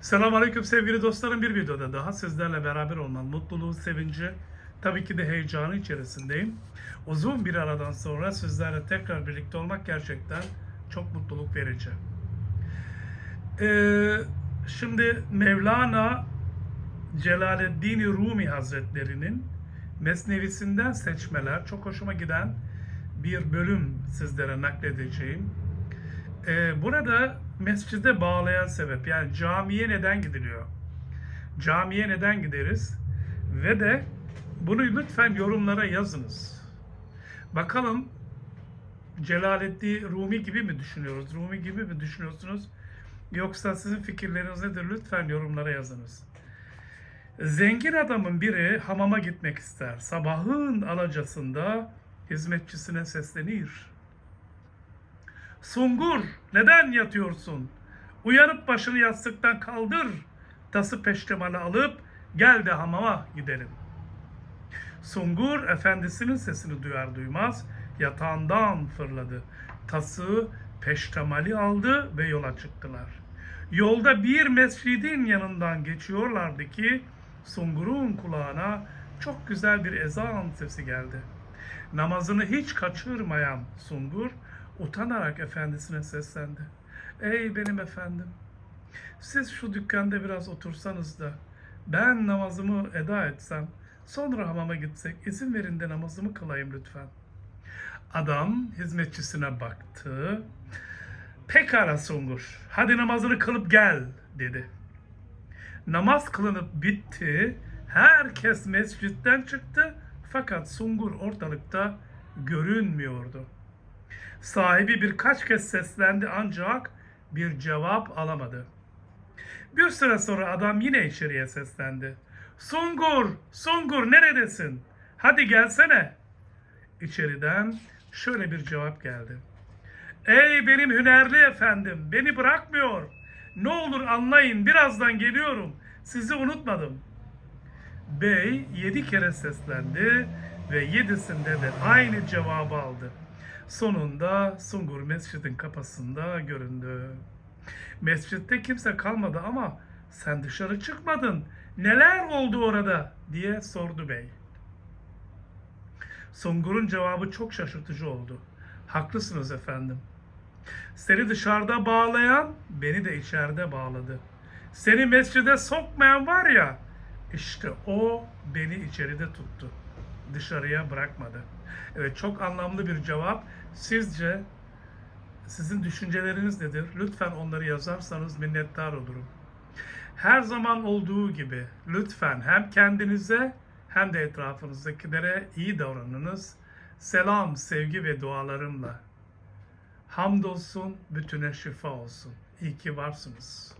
Selamünaleyküm sevgili dostlarım. Bir videoda daha sizlerle beraber olmanın mutluluğu, sevinci, tabii ki de heyecanı içerisindeyim. Uzun bir aradan sonra sizlerle tekrar birlikte olmak gerçekten çok mutluluk verici. Ee, şimdi Mevlana Celaleddin Rumi Hazretleri'nin Mesnevisinden seçmeler çok hoşuma giden bir bölüm sizlere nakledeceğim. Ee, burada mescide bağlayan sebep yani camiye neden gidiliyor? Camiye neden gideriz? Ve de bunu lütfen yorumlara yazınız. Bakalım Celaleddin Rumi gibi mi düşünüyoruz? Rumi gibi mi düşünüyorsunuz? Yoksa sizin fikirleriniz nedir? Lütfen yorumlara yazınız. Zengin adamın biri hamama gitmek ister. Sabahın alacasında hizmetçisine seslenir. Sungur, neden yatıyorsun? Uyanıp başını yastıktan kaldır. Tası peştemali alıp gel de hamama gidelim. Sungur efendisinin sesini duyar duymaz yatağından fırladı. Tası peştemali aldı ve yola çıktılar. Yolda bir mescidin yanından geçiyorlardı ki Sungur'un kulağına çok güzel bir ezan sesi geldi. Namazını hiç kaçırmayan Sungur utanarak efendisine seslendi. Ey benim efendim, siz şu dükkanda biraz otursanız da ben namazımı eda etsem, sonra hamama gitsek, izin verin de namazımı kılayım lütfen. Adam hizmetçisine baktı. Pekala Sungur, hadi namazını kılıp gel dedi. Namaz kılınıp bitti. Herkes mescitten çıktı. Fakat Sungur ortalıkta görünmüyordu. Sahibi birkaç kez seslendi ancak bir cevap alamadı. Bir süre sonra adam yine içeriye seslendi. Sungur, Sungur neredesin? Hadi gelsene. İçeriden şöyle bir cevap geldi. Ey benim hünerli efendim, beni bırakmıyor. Ne olur anlayın, birazdan geliyorum. Sizi unutmadım. Bey yedi kere seslendi ve yedisinde de aynı cevabı aldı. Sonunda Sungur mescidin kapısında göründü. Mescitte kimse kalmadı ama sen dışarı çıkmadın. Neler oldu orada diye sordu bey. Sungur'un cevabı çok şaşırtıcı oldu. Haklısınız efendim. Seni dışarıda bağlayan beni de içeride bağladı. Seni mescide sokmayan var ya işte o beni içeride tuttu. Dışarıya bırakmadı. Evet çok anlamlı bir cevap. Sizce sizin düşünceleriniz nedir? Lütfen onları yazarsanız minnettar olurum. Her zaman olduğu gibi lütfen hem kendinize hem de etrafınızdakilere iyi davranınız. Selam, sevgi ve dualarımla. Hamdolsun, bütüne şifa olsun. İyi ki varsınız.